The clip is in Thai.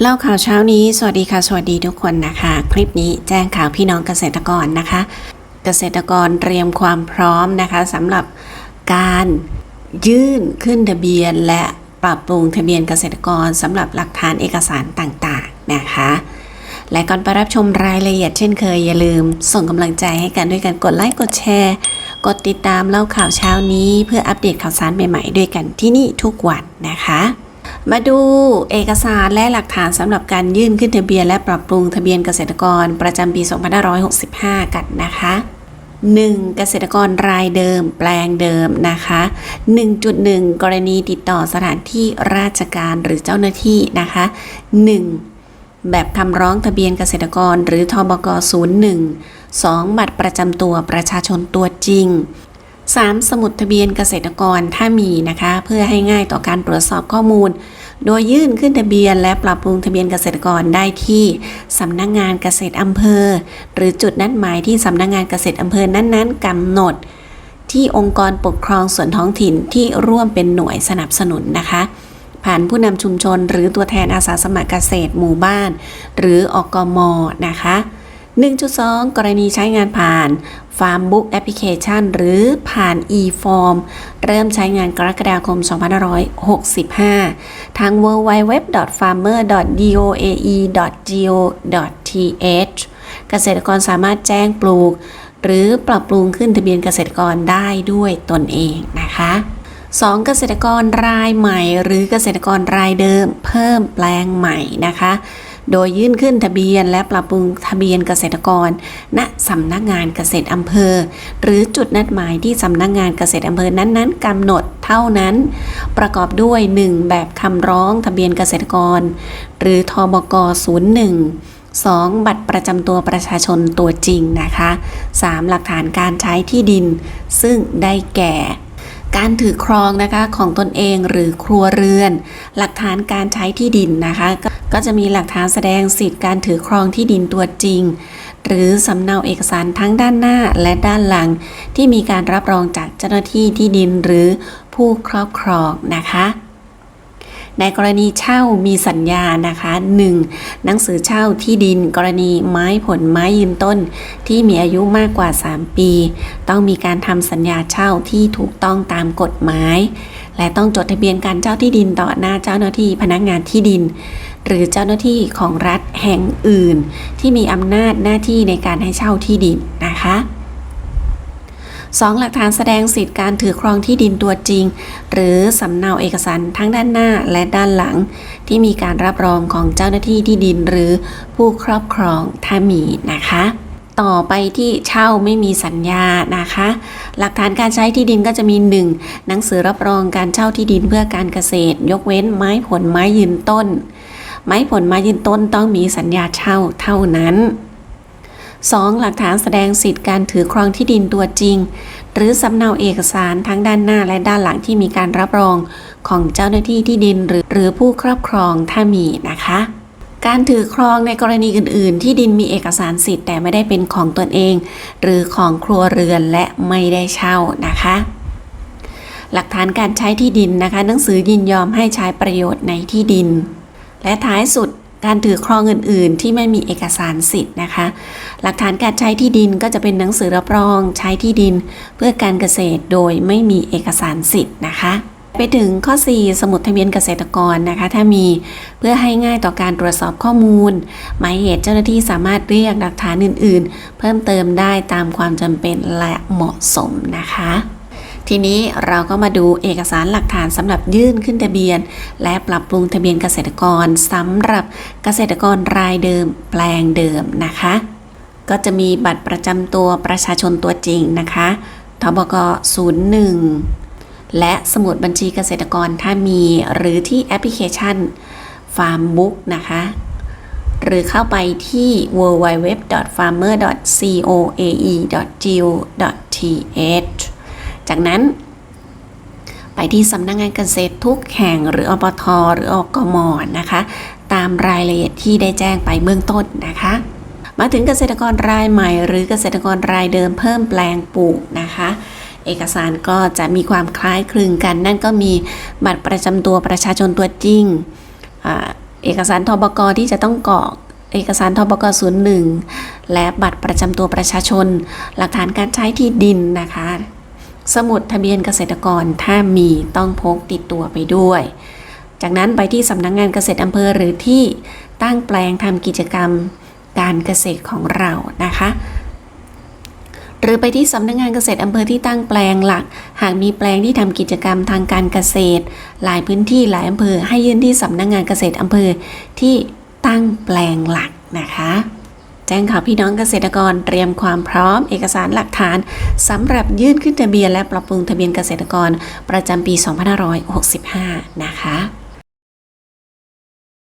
เล่าข่าวเช้านี้ สวัสดีค่ะ สวัสดีทุกคนนะคะ คลิปนี้แจ้งข่าวพี่น้องเกษตรกรนะคะ เกษตรกรเตรียมความพร้อมนะคะสำหรับการยื่นขึ้นทะเบียน และปรับปรุงทะเบียนเกษตรกรสำหรับหลักฐานเอกสารต่างๆนะคะ และก่อนไปรับชมรายละเอียดเช่นเคยอย่าลืม ส่งกำลังใจให้กันด้วยการกดไลค์กดแชร์ กดติดตามเล่าข่าวเช้านี้ เพื่ออัปเดตข่าวสารใหม่ๆด้วยกันที่นี่ทุกวันนะคะ มาดูเอกสารและหลักฐานสำหรับการยื่นขึ้นทะเบียนและปรับปรุงทะเบียนเกษตรกรประจำปี 2565 กันนะคะ 1. เกษตรกรรายเดิม แปลงเดิมนะคะ 1.1 กรณีติดต่อสถานที่ราชการหรือเจ้าหน้าที่นะคะ 1. แบบคำร้องทะเบียนเกษตรกรหรือทบก 01 2. บัตรประจำตัวประชาชนตัวจริง 3. สมุดทะเบียนเกษตรกรถ้ามีนะคะ เพื่อให้ง่ายต่อการตรวจสอบข้อมูล โดยยื่นขึ้นทะเบียนและปรับปรุงทะเบียนเกษตรกรได้ที่สำนักงงานเกษตรอำเภอ หรือจุดนัดหมายที่สำนักงงานเกษตรอำเภอนั้นๆกำหนด ที่องค์กรปกครองส่วนท้องถิ่นที่ร่วมเป็นหน่วยสนับสนุนนะคะ ผ่านผู้นำชุมชน หรือตัวแทนอาสาสมัครเกษตรหมู่บ้าน หรืออกมนะคะ1.2 กรณีใช้งานผ่าน Farmbook Application หรือผ่าน e-form เริ่มใช้งานกรกฎาคม 2565 ทาง www.farmer.doae.go.th เกษตรกรสามารถแจ้งปลูก หรือปรับปรุงขึ้นทะเบียนเกษตรกรได้ด้วยตนเองนะคะ 2. เกษตรกรรายใหม่ หรือเกษตรกรรายเดิม เพิ่มแปลงใหม่นะคะ โดยยื่นขึ้นทะเบียนและปรับปรุงทะเบียนเกษตรกร ณสำนักงานเกษตรอำเภอ หรือจุดนัดหมายที่สำนักงานเกษตรอำเภอนั้นๆกำหนดเท่านั้น ประกอบด้วย 1. แบบคำร้องทะเบียนเกษตรกร หรือทบก 01 2. บัตรประจำตัวประชาชนตัวจริงนะคะ 3. หลักฐานการใช้ที่ดิน ซึ่งได้แก่ การถือครองนะคะของตนเองหรือครัวเรือน หลักฐานการใช้ที่ดินนะคะ ก็จะมีหลักฐานแสดงสิทธิการถือครองที่ดินตัวจริง หรือสำเนาเอกสารทั้งด้านหน้าและด้านหลัง ที่มีการรับรองจากเจ้าหน้าที่ที่ดินหรือผู้ครอบครองนะคะในกรณีเช่ามีสัญญานะคะ 1. หนังสือเช่าที่ดินกรณีไม้ผลไม้ยืนต้น ที่มีอายุมากกว่า 3 ปี ต้องมีการทำสัญญาเช่าที่ถูกต้องตามกฎหมาย และต้องจดทะเบียนการเช่าที่ดินต่อหน้าเจ้าหน้าที่พนักงานที่ดิน หรือเจ้าหน้าที่ของรัฐแห่งอื่น ที่มีอำนาจหน้าที่ในการให้เช่าที่ดินนะคะ 2. หลักฐานแสดงสิทธิการถือครองที่ดินตัวจริง หรือสำเนาเอกสารทั้งด้านหน้าและด้านหลัง ที่มีการรับรองของเจ้าหน้าที่ที่ดินหรือผู้ครอบครองถ้ามีนะคะ ต่อไปที่เช่าไม่มีสัญญานะคะ หลักฐานการใช้ที่ดินก็จะมี 1. หนังสือรับรองการเช่าที่ดินเพื่อการเกษตร ยกเว้นไม้ผลไม้ยืนต้น ไม้ผลไม้ยืนต้นต้องมีสัญญาเช่าเท่านั้น 2. หลักฐานแสดงสิทธิการถือครองที่ดินตัวจริง หรือสำเนาเอกสารทั้งด้านหน้าและด้านหลังที่มีการรับรองของเจ้าหน้าที่ที่ดินหรือหรือผู้ครอบครองถ้ามีนะคะ การถือครองในกรณีอื่น ๆ ที่ดินมีเอกสารสิทธิ์แต่ไม่ได้เป็นของตนเอง หรือของครัวเรือนและไม่ได้เช่านะคะ หลักฐานการใช้ที่ดินนะคะ หนังสือยินยอมให้ใช้ประโยชน์ในที่ดิน และท้ายสุดการถือครองอื่น ๆ ที่ไม่มีเอกสารสิทธิ์นะคะ หลักฐานการใช้ที่ดินก็จะเป็นหนังสือรับรองใช้ที่ดิน เพื่อการเกษตรโดยไม่มีเอกสารสิทธิ์นะคะ ไปถึงข้อ 4 สมุดทะเบียนเกษตรกรนะคะ ถ้ามีเพื่อให้ง่ายต่อการตรวจสอบข้อมูล หมายเหตุเจ้าหน้าที่สามารถเรียกหลักฐานอื่น ๆ เพิ่มเติมได้ตามความจำเป็นและเหมาะสมนะคะ ทีนี้เราก็มาดูเอกสารหลักฐานสำหรับยื่นขึ้นทะเบียน และปรับปรุงทะเบียนเกษตรกรสำหรับเกษตรกรรายเดิม แปลงเดิมนะคะ ก็จะมีบัตรประจำตัวประชาชนตัวจริงนะคะทบก01 และสมุดบัญชีเกษตรกรถ้ามีหรือที่แอปพลิเคชัน Farmbook นะคะหรือเข้าไปที่ www.farmer.coae.go.th จากนั้น ไปที่สำนักงงานเกษตรทุกแห่งหรืออปทหรืออกมนะคะ ตามรายละเอียดที่ได้แจ้งไปเบื้องต้นนะคะ มาถึงเกษตรกรรายใหม่ หรือเกษตรกรรายเดิมเพิ่มแปลงปลูกนะคะเอกสารก็จะมีความคล้ายคลึงกัน นั่นก็มีบัตรประจำตัวประชาชนตัวจริง เอกสารทบกที่จะต้องกรอก เอกสารทบกศูนย์หนึ่งและบัตรประจำตัวประชาชน หลักฐานการใช้ที่ดินนะคะ สมุดทะเบียนเกษตรกรถ้ามีต้องพกติดตัวไปด้วย จากนั้นไปที่สำนักงงานเกษตรอำเภอหรือที่ตั้งแปลงทำกิจกรรมการเกษตรของเรานะคะ หรือไปที่สำนักงงานเกษตรอำเภอที่ตั้งแปลงหลัก หากมีแปลงที่ทำกิจกรรมทางการเกษตร หลายพื้นที่หลายอำเภอให้ยื่นที่สำนักงงานเกษตรอำเภอที่ตั้งแปลงหลักนะคะ จ้งข่าวพี่น้องเกษตรกรเตรียมความพร้อมเอกสารหลักฐานสำหรับยื่นขึ้นทะเบียนและปรับปรุงทะเบียนเกษตรกรประจำปี 2565 นะคะ